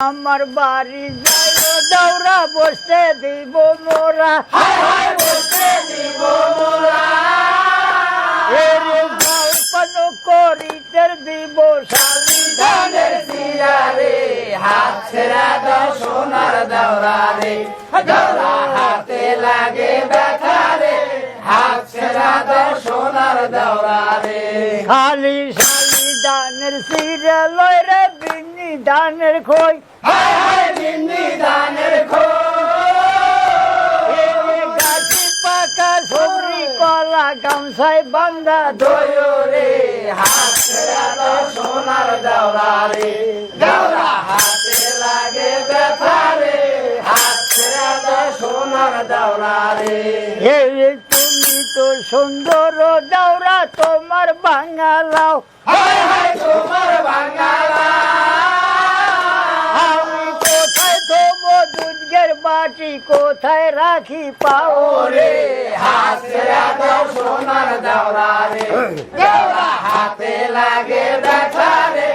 আমার বাড়ি যাই দৌড়া বসতে দিব মোরা। এর জল্পন করিতে দিব স্বামী ধানের সিয়ারে। হাত ছেড়া দাও সোনার দাওরা রে হাতে লাগে ব্যথা রে হাত ছেড়া দাও সোনার দাওরা রে খালি শালি দানের সিরে লয় রে বিনি দানের খই। হায় হায় দানের গাছি পাকা সবরি কলা গামছায় বান্ধা দয়রে হাত ছেড়া দাও সোনার দাওরা রে। দাওরা হাতে লাগে ব্যথা রে হাত দাও সোনার দাওরা রে। তুমি তো সুন্দর দৌড়া তোমার বাঙালাও। হায় হায় তোমার বাটি কোথায় রাখি পাও ওরে হাত দাও সোনার দাওরা রে। দাওরা হাতে লাগে ব্যথা রে।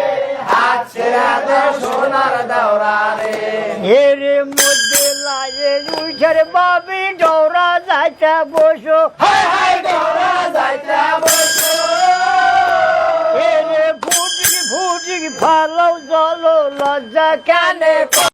হাত ছেড়া দাও সোনার দাওরা রে। এর মধ্যে লাগে উঠের বাবি ডৌরা যাইতে বসো। হায় হায় দাওরা যাইতা বসো। এর ফুটি ফুটি ফালো জল লজ্জা কানে